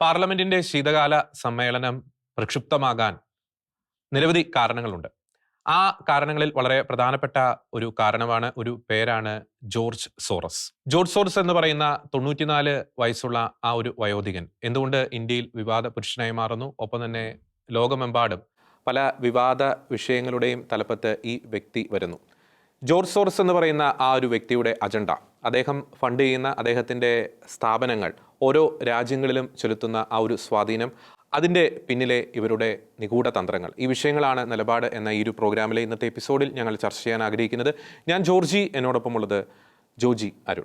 പാർലമെന്റിന്റെ ശീതകാല സമ്മേളനം പ്രക്ഷുബ്ധമാകാൻ നിരവധി കാരണങ്ങളുണ്ട്. ആ കാരണങ്ങളിൽ വളരെ പ്രധാനപ്പെട്ട ഒരു കാരണമാണ് ഒരു പേരാണ് ജോർജ് സോറസ്. ജോർജ് സോറസ് എന്ന് പറയുന്ന തൊണ്ണൂറ്റിനാല് വയസ്സുള്ള ആ ഒരു വയോധികൻ. എന്തുകൊണ്ട് ഇന്ത്യയിൽ വിവാദ പുരുഷനായി മാറുന്നു? ഒപ്പം തന്നെ ലോകമെമ്പാടും പല വിവാദ വിഷയങ്ങളുടെയും തലപ്പത്ത് ഈ വ്യക്തി വരുന്നു. ജോർജ് സോറസ് എന്ന് പറയുന്ന ആ ഒരു വ്യക്തിയുടെ അജണ്ട. അദ്ദേഹം ഫണ്ട് ചെയ്യുന്ന അദ്ദേഹത്തിന്റെ സ്ഥാപനങ്ങൾ ഓരോ രാജ്യങ്ങളിലും ചെലുത്തുന്ന ആ ഒരു സ്വാധീനം അതിന്റെ പിന്നിലെ ഇവരുടെ നിഗൂഢ തന്ത്രങ്ങൾ. ഈ വിഷയങ്ങളാണ് നിലപാട് എന്ന ഈ ഒരു പ്രോഗ്രാമിലെ ഇന്നത്തെ എപ്പിസോഡിൽ ഞങ്ങൾ ചർച്ച ചെയ്യാൻ ആഗ്രഹിക്കുന്നത്. ഞാൻ ജോർജി എന്നോടൊപ്പമുള്ളത് ജോജി അരുൺ.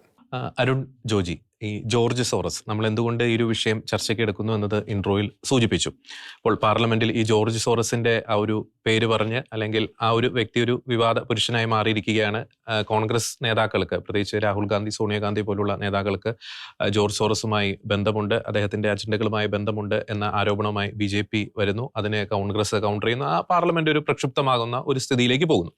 അരുൺ ജോജി. ഈ ജോർജ് സോറസ് നമ്മൾ എന്തുകൊണ്ട് ഈ ഒരു വിഷയം ചർച്ചയ്ക്ക് എടുക്കുന്നു എന്നത് ഇൻട്രോയിൽ സൂചിപ്പിച്ചു. അപ്പോൾ പാർലമെന്റിൽ ഈ ജോർജ് സോറസിന്റെ ആ ഒരു പേര് പറഞ്ഞ് അല്ലെങ്കിൽ ആ ഒരു വ്യക്തി ഒരു വിവാദ പുരുഷനായി മാറിയിരിക്കുകയാണ് കോൺഗ്രസ് നേതാക്കൾക്ക് പ്രത്യേകിച്ച് രാഹുൽ ഗാന്ധി സോണിയാഗാന്ധി പോലുള്ള നേതാക്കൾക്ക് ജോർജ് സോറസുമായി ബന്ധമുണ്ട് അദ്ദേഹത്തിന്റെ അജണ്ടകളുമായി ബന്ധമുണ്ട് എന്ന ആരോപണവുമായി ബി ജെ പി വരുന്നു. അതിനെ കോൺഗ്രസ് കൗണ്ടർ ചെയ്യുന്നു. ആ പാർലമെന്റ് ഒരു പ്രക്ഷുബ്ധമാകുന്ന ഒരു സ്ഥിതിയിലേക്ക് പോകുന്നു.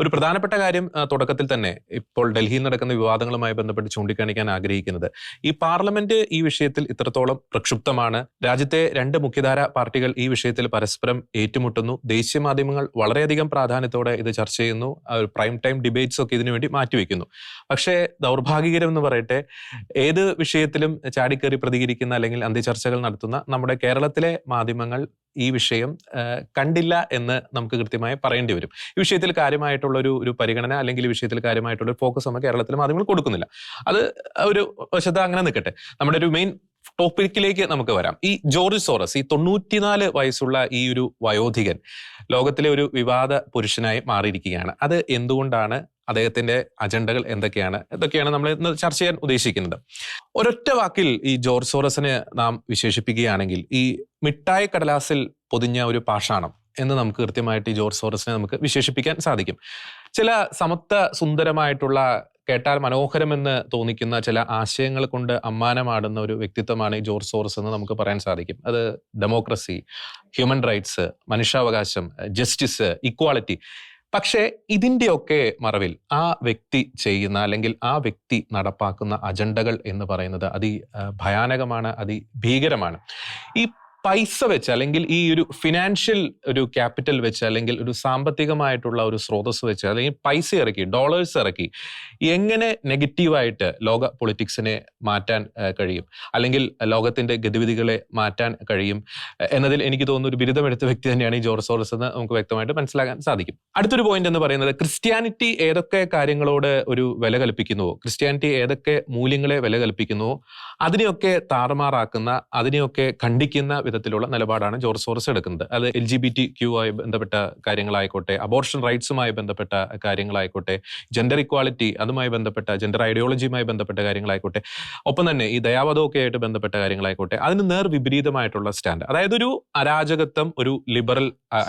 ഒരു പ്രധാനപ്പെട്ട കാര്യം തുടക്കത്തിൽ തന്നെ ഇപ്പോൾ ഡൽഹിയിൽ നടക്കുന്ന വിവാദങ്ങളുമായി ബന്ധപ്പെട്ട് ചൂണ്ടിക്കാണിക്കാൻ ആഗ്രഹിക്കുന്നത്. ഈ പാർലമെന്റ് ഈ വിഷയത്തിൽ ഇത്രത്തോളം പ്രക്ഷുബ്ധമാണ്. രാജ്യത്തെ രണ്ട് മുഖ്യധാര പാർട്ടികൾ ഈ വിഷയത്തിൽ പരസ്പരം ഏറ്റുമുട്ടുന്നു. ദേശീയ മാധ്യമങ്ങൾ വളരെയധികം പ്രാധാന്യത്തോടെ ഇത് ചർച്ച ചെയ്യുന്നു. പ്രൈം ടൈം ഡിബേറ്റ്സ് ഒക്കെ ഇതിനുവേണ്ടി മാറ്റിവെക്കുന്നു. പക്ഷേ ദൗർഭാഗ്യകരം എന്ന് പറയട്ടെ ഏത് വിഷയത്തിലും ചാടിക്കേറി പ്രതികരിക്കുന്ന അല്ലെങ്കിൽ അന്ത്യചർച്ചകൾ നടത്തുന്ന നമ്മുടെ കേരളത്തിലെ മാധ്യമങ്ങൾ ഈ വിഷയം കണ്ടില്ല എന്ന് നമുക്ക് കൃത്യമായി പറയേണ്ടി വരും. ഈ വിഷയത്തിൽ കാര്യമായിട്ടുള്ള ഒരു ഒരു പരിഗണന അല്ലെങ്കിൽ വിഷയത്തിൽ കാര്യമായിട്ടുള്ള ഫോക്കസ് നമ്മൾ കേരളത്തിലെ മാധ്യമങ്ങൾ കൊടുക്കുന്നില്ല. അത് ഒരു വശത്ത് അങ്ങനെ നിൽക്കട്ടെ. നമ്മുടെ ഒരു മെയിൻ ടോപ്പിക്കിലേക്ക് നമുക്ക് വരാം. ഈ ജോർജ് സോറസ് ഈ തൊണ്ണൂറ്റിനാല് വയസ്സുള്ള ഈ ഒരു വയോധികൻ ലോകത്തിലെ ഒരു വിവാദ പുരുഷനായി മാറിയിരിക്കുകയാണ്. അത് എന്തുകൊണ്ടാണ്? അദ്ദേഹത്തിന്റെ അജണ്ടകൾ എന്തൊക്കെയാണ്? ഇതൊക്കെയാണ് നമ്മൾ ഇന്ന് ചർച്ച ചെയ്യാൻ ഉദ്ദേശിക്കുന്നത്. ഒരൊറ്റ വാക്കിൽ ഈ ജോർജ് സോറസിനെ നാം വിശേഷിപ്പിക്കുകയാണെങ്കിൽ ഈ മിഠായി കടലാസിൽ പൊതിഞ്ഞ ഒരു പാഷാണം എന്ന് നമുക്ക് കൃത്യമായിട്ട് ഈ ജോർജ് സോറസിനെ നമുക്ക് വിശേഷിപ്പിക്കാൻ സാധിക്കും. ചില സമത്വ സുന്ദരമായിട്ടുള്ള കേട്ടാൽ മനോഹരമെന്ന് തോന്നിക്കുന്ന ചില ആശയങ്ങൾ കൊണ്ട് അമ്മാനമാടുന്ന ഒരു വ്യക്തിത്വമാണ് ഈ ജോർജ് സോറസ് എന്ന് നമുക്ക് പറയാൻ സാധിക്കും. അത് ഡെമോക്രസി ഹ്യൂമൻ റൈറ്റ്സ് മനുഷ്യാവകാശം ജസ്റ്റിസ് ഇക്വാളിറ്റി പക്ഷേ ഇതിന്റെയൊക്കെ മറവിൽ ആ വ്യക്തി ചെയ്യുന്ന അല്ലെങ്കിൽ ആ വ്യക്തി നടപ്പാക്കുന്ന അജണ്ടകൾ എന്ന് പറയുന്നത് അതി ഭയാനകമാണ് അതി ഭീകരമാണ് ഈ പൈസ വെച്ച് അല്ലെങ്കിൽ ഈ ഒരു ഫിനാൻഷ്യൽ ഒരു ക്യാപിറ്റൽ വെച്ച് അല്ലെങ്കിൽ ഒരു സാമ്പത്തികമായിട്ടുള്ള ഒരു സ്രോതസ് വെച്ച് അല്ലെങ്കിൽ പൈസ ഇറക്കി ഡോളേഴ്സ് ഇറക്കി എങ്ങനെ നെഗറ്റീവായിട്ട് ലോക പൊളിറ്റിക്സിനെ മാറ്റാൻ കഴിയും? അല്ലെങ്കിൽ ലോകത്തിന്റെ ഗതിവിധികളെ മാറ്റാൻ കഴിയും? എന്നതിൽ എനിക്ക് തോന്നുന്ന ഒരു ബിരുദമെടുത്ത വ്യക്തി തന്നെയാണ് ഈ ജോർജ് സോറസ് എന്ന് നമുക്ക് വ്യക്തമായിട്ട് മനസ്സിലാക്കാൻ സാധിക്കും. അടുത്തൊരു പോയിന്റ് എന്ന് പറയുന്നത് ക്രിസ്ത്യാനിറ്റി ഏതൊക്കെ കാര്യങ്ങളോട് ഒരു വില കൽപ്പിക്കുന്നുവോ? ക്രിസ്ത്യാനിറ്റി ഏതൊക്കെ മൂല്യങ്ങളെ വില കൽപ്പിക്കുന്നുവോ? അതിനെയൊക്കെ താറുമാറാക്കുന്ന അതിനെയൊക്കെ ഖണ്ഡിക്കുന്ന വിധത്തിലുള്ള നിലപാടാണ് ജോർജ് സോറസ് എടുക്കുന്നത്. അത് L G B T Q ആയി ബന്ധപ്പെട്ട കാര്യങ്ങളായിക്കോട്ടെ അബോർഷൻ റൈറ്റ്സുമായി ബന്ധപ്പെട്ട കാര്യങ്ങളായിക്കോട്ടെ ജെൻഡർ ഇക്വാളിറ്റി അതുമായി ബന്ധപ്പെട്ട ജെൻഡർ ഐഡിയോളജിയുമായി ബന്ധപ്പെട്ട കാര്യങ്ങളായിക്കോട്ടെ ഒപ്പം തന്നെ ഈ ദയാവധമൊക്കെ ആയിട്ട് ബന്ധപ്പെട്ട കാര്യങ്ങളായിക്കോട്ടെ അതിന് നേർ വിപരീതമായിട്ടുള്ള സ്റ്റാൻഡ് അതായത് ഒരു അരാജകത്വം ഒരു ലിബറൽ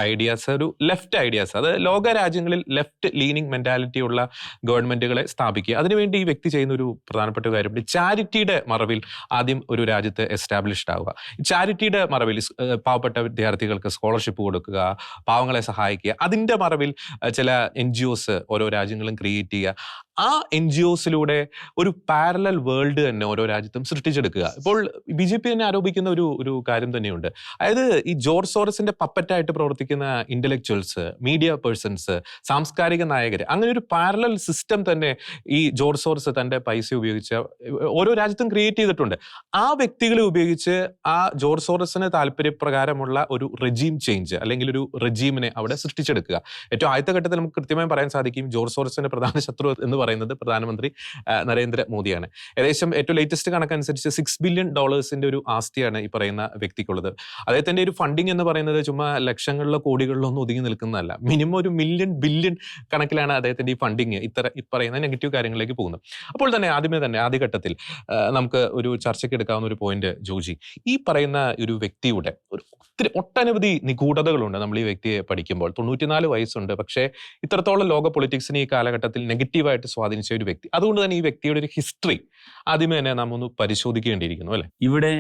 ഐഡിയാസ് ഒരു ലെഫ്റ്റ് ഐഡിയാസ് അത് ലോക രാജ്യങ്ങളിൽ ലെഫ്റ്റ് ലീനിങ് മെന്റാലിറ്റി ഉള്ള ഗവൺമെന്റുകളെ സ്ഥാപിക്കുക. അതിനുവേണ്ടി ഈ വ്യക്തി ചെയ്യുന്ന ഒരു പ്രധാനപ്പെട്ട കാര്യം ചാരിറ്റിയുടെ മറവിൽ ആദ്യം ഒരു രാജ്യത്ത് എസ്റ്റാബ്ലിഷ്ഡ് ആവുക. ചാരിറ്റിയുടെ മറവിൽ പാവപ്പെട്ട വിദ്യാർത്ഥികൾക്ക് സ്കോളർഷിപ്പ് കൊടുക്കുക പാവങ്ങളെ സഹായിക്കുക. അതിന്റെ മറവിൽ ചില എൻ ജി ഓരോ രാജ്യങ്ങളും ക്രിയേറ്റ് ചെയ്യുക. ആ എൻ ജി ഒസിലൂടെ ഒരു പാരലൽ വേൾഡ് തന്നെ ഓരോ രാജ്യത്തും സൃഷ്ടിച്ചെടുക്കുക. ഇപ്പോൾ ബി ജെ പി തന്നെ ആരോപിക്കുന്ന ഒരു ഒരു കാര്യം തന്നെയുണ്ട്. അതായത് ഈ ജോർജ് സോറസിന്റെ പപ്പറ്റായിട്ട് പ്രവർത്തിക്കുന്ന ഇന്റലക്ച്വൽസ് മീഡിയ പേഴ്സൺസ് സാംസ്കാരിക നായകർ അങ്ങനെ ഒരു പാരലൽ സിസ്റ്റം തന്നെ ഈ ജോർജ് സോറസ് തന്റെ പൈസ ഉപയോഗിച്ച് ഓരോ രാജ്യത്തും ക്രിയേറ്റ് ചെയ്തിട്ടുണ്ട്. ആ വ്യക്തികളെ ഉപയോഗിച്ച് ആ ജോർജ് സോറസിന് താല്പര്യപ്രകാരമുള്ള ഒരു റെജീം ചേഞ്ച് അല്ലെങ്കിൽ ഒരു റെജീമിനെ അവിടെ സൃഷ്ടിച്ചെടുക്കുക. ഏറ്റവും ആദ്യത്തെ ഘട്ടത്തിൽ നമുക്ക് കൃത്യമായി പറയാൻ സാധിക്കും ജോർജ് സോറസിന്റെ പ്രധാന ശത്രു എന്ന് പറയുന്നത് പ്രധാനമന്ത്രി നരേന്ദ്ര മോദിയാണ് ഏകദേശം ഏറ്റവും ലേറ്റസ്റ്റ് കണക്കനുസരിച്ച് സിക്സ് ബില്യൺ ഡോളേഴ്സിന്റെ ഒരു ആസ്തിയാണ് ഈ പറയുന്ന വ്യക്തിക്കുള്ളത്. അദ്ദേഹത്തിന്റെ ഒരു ഫണ്ടിങ് എന്ന് പറയുന്നത് ചുമ്മാ ലക്ഷങ്ങളിലോ കോടികളിലോ ഒന്നും ഒതുങ്ങി നിൽക്കുന്നതല്ല. മിനിമം ഒരു മില്യൺ ബില്യൺ കണക്കിലാണ് അദ്ദേഹത്തിന്റെ ഈ ഫണ്ടിങ് ഇത്ര ഈ പറയുന്ന നെഗറ്റീവ് കാര്യങ്ങളിലേക്ക് പോകുന്നത്. അപ്പോൾ തന്നെ ആദ്യമേ തന്നെ ആദ്യഘട്ടത്തിൽ ഘട്ടത്തിൽ നമുക്ക് ഒരു ചർച്ചയ്ക്ക് എടുക്കാവുന്ന ഒരു പോയിന്റ് ജോജി ഈ പറയുന്ന ഒരു വ്യക്തിയുടെ ഒരു ഒത്തിരി ഒട്ടനവധി നിഗൂഢതകളുണ്ട് നമ്മൾ ഈ വ്യക്തിയെ പഠിക്കുമ്പോൾ. തൊണ്ണൂറ്റിനാല് വയസ്സുണ്ട്. പക്ഷേ ഇത്രത്തോളം ലോക പൊളിറ്റിക്സിന് ഈ കാലഘട്ടത്തിൽ നെഗറ്റീവായിട്ട് സ്വാധീനിച്ച ഒരു വ്യക്തി. അതുകൊണ്ട് തന്നെ ഈ വ്യക്തിയുടെ ഒരു ഹിസ്റ്ററി ആദ്യമേ തന്നെ നാം ഒന്ന് പരിശോധിക്കേണ്ടിയിരിക്കുന്നു അല്ലെ? ഇവിടെ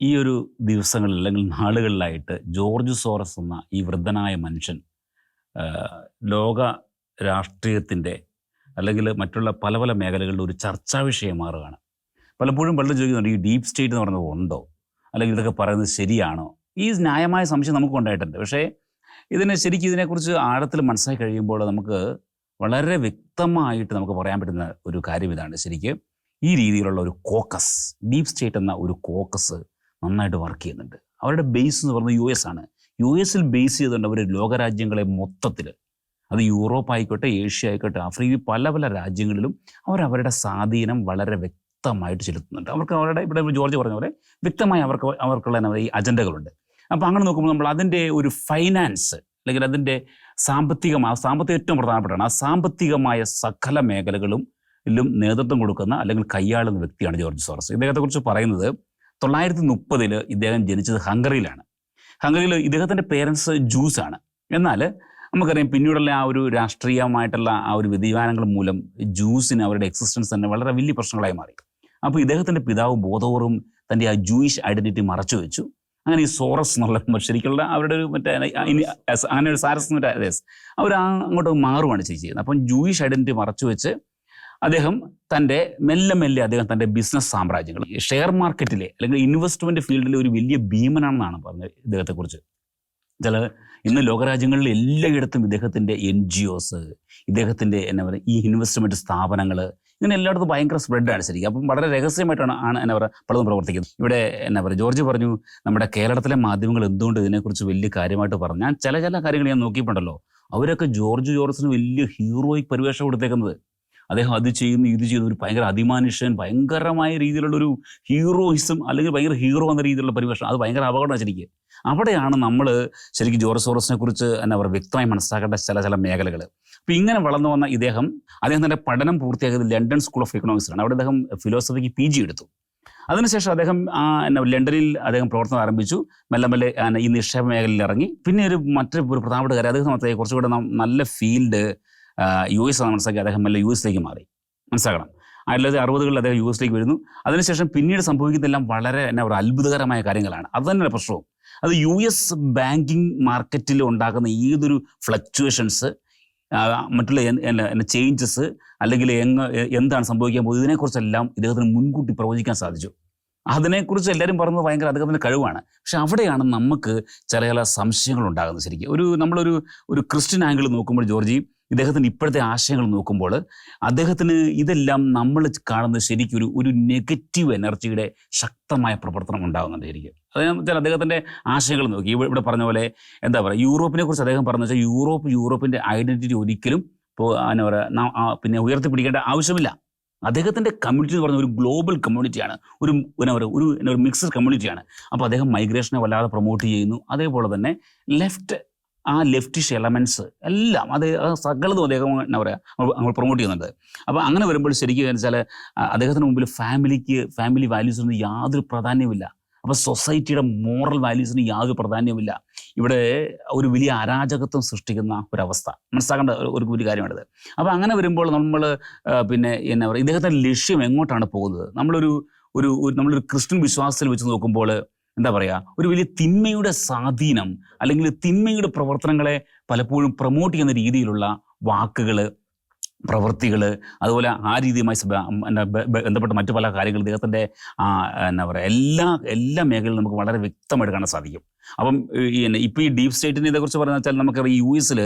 ഈ ഒരു ദിവസങ്ങളിൽ അല്ലെങ്കിൽ നാളുകളിലായിട്ട് ജോർജ് സോറസ് എന്ന ഈ വൃദ്ധനായ മനുഷ്യൻ ലോക രാഷ്ട്രീയത്തിന്റെ അല്ലെങ്കിൽ മറ്റുള്ള പല പല മേഖലകളിൽ ഒരു ചർച്ചാ വിഷയം മാറുകയാണ്. പലപ്പോഴും പലരും ചോദിക്കുന്നുണ്ട് ഈ ഡീപ് സ്റ്റേറ്റ് എന്ന് പറയുന്നത് ഉണ്ടോ? അല്ലെങ്കിൽ ഇതൊക്കെ പറയുന്നത് ശരിയാണോ? ഈ ന്യായമായ സംശയം നമുക്ക് ഉണ്ടായിട്ടുണ്ട്. പക്ഷേ ഇതിനെ ശരിക്കും ഇതിനെക്കുറിച്ച് ആഴത്തിൽ മനസ്സിലാക്കി കഴിയുമ്പോൾ നമുക്ക് വളരെ വ്യക്തമായിട്ട് നമുക്ക് പറയാൻ പറ്റുന്ന ഒരു കാര്യം ഇതാണ്. ശരിക്ക് ഈ രീതിയിലുള്ള ഒരു കോക്കസ് ഡീപ് സ്റ്റേറ്റ് എന്ന ഒരു കോക്കസ് നന്നായിട്ട് വർക്ക് ചെയ്യുന്നുണ്ട്. അവരുടെ ബേസ് എന്ന് പറയുന്നത് യു എസ് ആണ്. യു എസിൽ ബേസ് ചെയ്തുകൊണ്ട് അവർ ലോകരാജ്യങ്ങളെ മൊത്തത്തിൽ അത് യൂറോപ്പ് ആയിക്കോട്ടെ ഏഷ്യ ആയിക്കോട്ടെ ആഫ്രിക്ക പല പല രാജ്യങ്ങളിലും അവർ അവരുടെ സ്വാധീനം വളരെ വ്യക്തമായിട്ട് ചെലുത്തുന്നുണ്ട്. അവർക്ക് അവരുടെ ഇവിടെ ജോർജ് പറഞ്ഞ പോലെ വ്യക്തമായി അവർക്ക് അവർക്കുള്ള ഈ അജണ്ടകളുണ്ട്. അപ്പോൾ അങ്ങനെ നോക്കുമ്പോൾ നമ്മൾ അതിന്റെ ഒരു ഫൈനാൻസ് അല്ലെങ്കിൽ അതിന്റെ സാമ്പത്തികമായ സാമ്പത്തികം ഏറ്റവും പ്രധാനപ്പെട്ടാണ് ആ സാമ്പത്തികമായ സകല മേഖലകളും ലും നേതൃത്വം കൊടുക്കുന്ന അല്ലെങ്കിൽ കൈയാളുന്ന വ്യക്തിയാണ് ജോർജ് സോറസ്. ഇദ്ദേഹത്തെക്കുറിച്ച് പറയുന്നത് തൊള്ളായിരത്തി മുപ്പതിൽ ഇദ്ദേഹം ജനിച്ചത് ഹംഗറിയിലാണ്. ഹംഗറിയിൽ ഇദ്ദേഹത്തിന്റെ പേരൻസ് ജൂസ് ആണ് എന്നാൽ നമുക്കറിയാം പിന്നീടുള്ള ആ ഒരു രാഷ്ട്രീയമായിട്ടുള്ള ആ ഒരു വ്യതിയാനങ്ങൾ മൂലം ജൂസിന് അവരുടെ എക്സിസ്റ്റൻസ് തന്നെ വളരെ വലിയ പ്രശ്നങ്ങളായി മാറി. അപ്പോൾ ഇദ്ദേഹത്തിന്റെ പിതാവ് ബോധപൂർവം തന്റെ ആ ജൂയിഷ് ഐഡന്റിറ്റി മറച്ചു വെച്ചു അങ്ങനെ ഈ സോറസ് എന്നുള്ള ശരിക്കുള്ള അവരുടെ ഒരു മറ്റേ അങ്ങനെ ഒരു സാരസ് മറ്റേ yes. അവർ അങ്ങോട്ട് മാറുവാണ് ചെയ്യുന്നത് അപ്പം ജൂയിഷ് ഐഡന്റിറ്റി മറച്ചു വെച്ച് അദ്ദേഹം തന്റെ മെല്ലെ മെല്ലെ അദ്ദേഹം തന്റെ ബിസിനസ് സാമ്രാജ്യങ്ങൾ ഷെയർ മാർക്കറ്റിലെ അല്ലെങ്കിൽ ഇൻവെസ്റ്റ്മെന്റ് ഫീൽഡിലെ ഒരു വലിയ ഭീമനാണെന്നാണ് പറഞ്ഞത് ഇദ്ദേഹത്തെക്കുറിച്ച് ചില ഇന്ന് ലോകരാജ്യങ്ങളിൽ എല്ലായിടത്തും ഇദ്ദേഹത്തിന്റെ എൻ ജി ഒസ് ഇദ്ദേഹത്തിന്റെ എന്നാ പറയുക ഈ ഇൻവെസ്റ്റ്മെന്റ് സ്ഥാപനങ്ങൾ ഇങ്ങനെ എല്ലായിടത്തും ഭയങ്കര സ്പ്രെഡാണ് ശരിക്കും. അപ്പം വളരെ രഹസ്യമായിട്ടാണ് ആണ് എന്നാ പറയുക പലതും പ്രവർത്തിക്കുന്നത്. ഇവിടെ എന്നാ പറയുക ജോർജ് പറഞ്ഞു നമ്മുടെ കേരളത്തിലെ മാധ്യമങ്ങൾ എന്തുകൊണ്ട് ഇതിനെക്കുറിച്ച് വലിയ കാര്യമായിട്ട് പറഞ്ഞു? ഞാൻ ചില ചില കാര്യങ്ങൾ ഞാൻ നോക്കിയിട്ടുണ്ടല്ലോ. അവരൊക്കെ ജോർജ് ജോർജിന് വലിയ ഹീറോയിക് പരിവേഷം കൊടുത്തേക്കുന്നത്. അദ്ദേഹം അത് ചെയ്യുന്നു ഇത് ചെയ്യുന്ന. ഒരു ഭയങ്കര അതിമാനുഷ്യൻ ഭയങ്കരമായ രീതിയിലുള്ള ഒരു ഹീറോയിസം അല്ലെങ്കിൽ ഭയങ്കര ഹീറോ എന്ന രീതിയിലുള്ള പരിവേഷം. അത് ഭയങ്കര അപകടമാണ് ശരിക്കും. അവിടെയാണ് നമ്മൾ ശരിക്കും ജോർജ് സോറസിനെ കുറിച്ച് എന്നാ പറയുക വ്യക്തമായി മനസ്സിലാക്കേണ്ട ചില ചില മേഖലകൾ അപ്പോൾ ഇങ്ങനെ വളർന്നു വന്ന ഇദ്ദേഹം അദ്ദേഹം തന്റെ പഠനം പൂർത്തിയാക്കിയത് ലണ്ടൻ സ്കൂൾ ഓഫ് ഇക്കണോമിക്സിലാണ് അവിടെ അദ്ദേഹം ഫിലോസഫിക്ക് പി ജി എടുത്തു. അതിനുശേഷം അദ്ദേഹം ആ ലണ്ടനിൽ അദ്ദേഹം പ്രവർത്തനം ആരംഭിച്ചു. മെല്ലെ മെല്ലെ ഈ നിക്ഷേപ മേഖലയിൽ ഇറങ്ങി. പിന്നെ ഒരു മറ്റൊരു ഒരു പ്രധാനപ്പെട്ട കാര്യം അദ്ദേഹം മാത്രമേ കുറച്ചുകൂടെ നല്ല ഫീൽഡ് യു എസ് ആണ് മനസ്സിലാക്കി അദ്ദേഹം മെല്ലെ യു എസിലേക്ക് മാറി. മനസ്സിലാക്കണം? ആയിരത്തി തൊള്ളായിരത്തി അറുപതുകളിൽ അദ്ദേഹം യു എസിലേക്ക് വരുന്നു. അതിനുശേഷം പിന്നീട് സംഭവിക്കുന്നതെല്ലാം വളരെ എന്നാ ഒരു അത്ഭുതകരമായ കാര്യങ്ങളാണ്. അത് തന്നെയാണ് പ്രശ്നവും. അത് യു എസ് ബാങ്കിങ് മാർക്കറ്റിൽ ഉണ്ടാക്കുന്ന ഏതൊരു ഫ്ലക്ച്വേഷൻസ് മറ്റുള്ള ചേഞ്ചസ് അല്ലെങ്കിൽ എങ്ങ എന്താണ് സംഭവിക്കാൻ പോകുന്നത് ഇതിനെക്കുറിച്ചെല്ലാം ഇദ്ദേഹത്തിന് മുൻകൂട്ടി പ്രവചിക്കാൻ സാധിച്ചു. അതിനെക്കുറിച്ച് എല്ലാവരും പറയുന്നത് ഭയങ്കര അദ്ദേഹത്തിന്റെ കഴിവാണ്. പക്ഷെ അവിടെയാണ് നമുക്ക് ചില ചില സംശയങ്ങൾ ഉണ്ടാകുന്നത് ശരിക്കും. ഒരു നമ്മളൊരു ഒരു ക്രിസ്ത്യൻ ആംഗിൾ നോക്കുമ്പോൾ ജോർജി ഇദ്ദേഹത്തിന്റെ ഇപ്പോഴത്തെ ആശയങ്ങൾ നോക്കുമ്പോൾ അദ്ദേഹത്തിന് ഇതെല്ലാം നമ്മൾ കാണുന്ന ശരിക്കും ഒരു നെഗറ്റീവ് എനർജിയുടെ ശക്തമായ പ്രവർത്തനം ഉണ്ടാകുന്നുണ്ട് എനിക്ക് അതായത് വെച്ചാൽ അദ്ദേഹത്തിന്റെ ആശയങ്ങൾ നോക്കി. ഇവിടെ പറഞ്ഞ പോലെ എന്താ പറയുക യൂറോപ്പിനെ കുറിച്ച് അദ്ദേഹം പറഞ്ഞു വെച്ചാൽ യൂറോപ്പ് യൂറോപ്പിന്റെ ഐഡന്റിറ്റി ഒരിക്കലും ഇപ്പോൾ എന്നാ പറയുക പിന്നെ ഉയർത്തിപ്പിടിക്കേണ്ട ആവശ്യമില്ല. അദ്ദേഹത്തിന്റെ കമ്മ്യൂണിറ്റി എന്ന് പറഞ്ഞ ഒരു ഗ്ലോബൽ കമ്മ്യൂണിറ്റിയാണ് ഒരു എന്നാ പറയുക ഒരു ഒരു മിക്സഡ് കമ്മ്യൂണിറ്റിയാണ് അപ്പോൾ അദ്ദേഹം മൈഗ്രേഷനെ വല്ലാതെ പ്രൊമോട്ട് ചെയ്യുന്നു. അതേപോലെ തന്നെ ലെഫ്റ്റ് ആ ലെഫ്റ്റിഷ് എലമെന്റ്സ് എല്ലാം അത് സകലതും അദ്ദേഹം എന്നാ പറയുക നമ്മൾ പ്രൊമോട്ട് ചെയ്യുന്നുണ്ട്. അപ്പോൾ അങ്ങനെ വരുമ്പോൾ ശരിക്കും വെച്ചാൽ അദ്ദേഹത്തിന് മുമ്പിൽ ഫാമിലിക്ക് ഫാമിലി വാല്യൂസിന് യാതൊരു പ്രാധാന്യമില്ല അപ്പോൾ സൊസൈറ്റിയുടെ മോറൽ വാല്യൂസിന് യാതൊരു പ്രാധാന്യമില്ല ഇവിടെ ഒരു വലിയ അരാജകത്വം സൃഷ്ടിക്കുന്ന ഒരവസ്ഥ. മനസ്സിലാക്കേണ്ട ഒരു- ഒരു കാര്യമാണിത്. അപ്പോൾ അങ്ങനെ വരുമ്പോൾ നമ്മൾ പിന്നെ എന്നാ പറയുക ഇദ്ദേഹത്തിന്റെ ലക്ഷ്യം എങ്ങോട്ടാണ് പോകുന്നത്? നമ്മളൊരു ഒരു- നമ്മളൊരു ക്രിസ്ത്യൻ വിശ്വാസത്തിൽ വെച്ച് നോക്കുമ്പോൾ എന്താ പറയുക ഒരു വലിയ തിന്മയുടെ സ്വാധീനം അല്ലെങ്കിൽ തിന്മയുടെ പ്രവർത്തനങ്ങളെ പലപ്പോഴും പ്രൊമോട്ട് ചെയ്യുന്ന രീതിയിലുള്ള വാക്കുകൾ പ്രവൃത്തികൾ അതുപോലെ ആ രീതിയുമായി ബന്ധപ്പെട്ട മറ്റു പല കാര്യങ്ങൾ ഇദ്ദേഹത്തിന്റെ ആ, എന്നാ പറയുക എല്ലാ എല്ലാ മേഖലയിലും നമുക്ക് വളരെ വ്യക്തമായിട്ട് കാണാൻ സാധിക്കും. അപ്പം ഈ എന്നെ ഇപ്പം ഈ ഡീപ് സ്റ്റേറ്റിനെ ഇതേക്കുറിച്ച് പറയുന്ന വെച്ചാൽ ഈ യു എസിൽ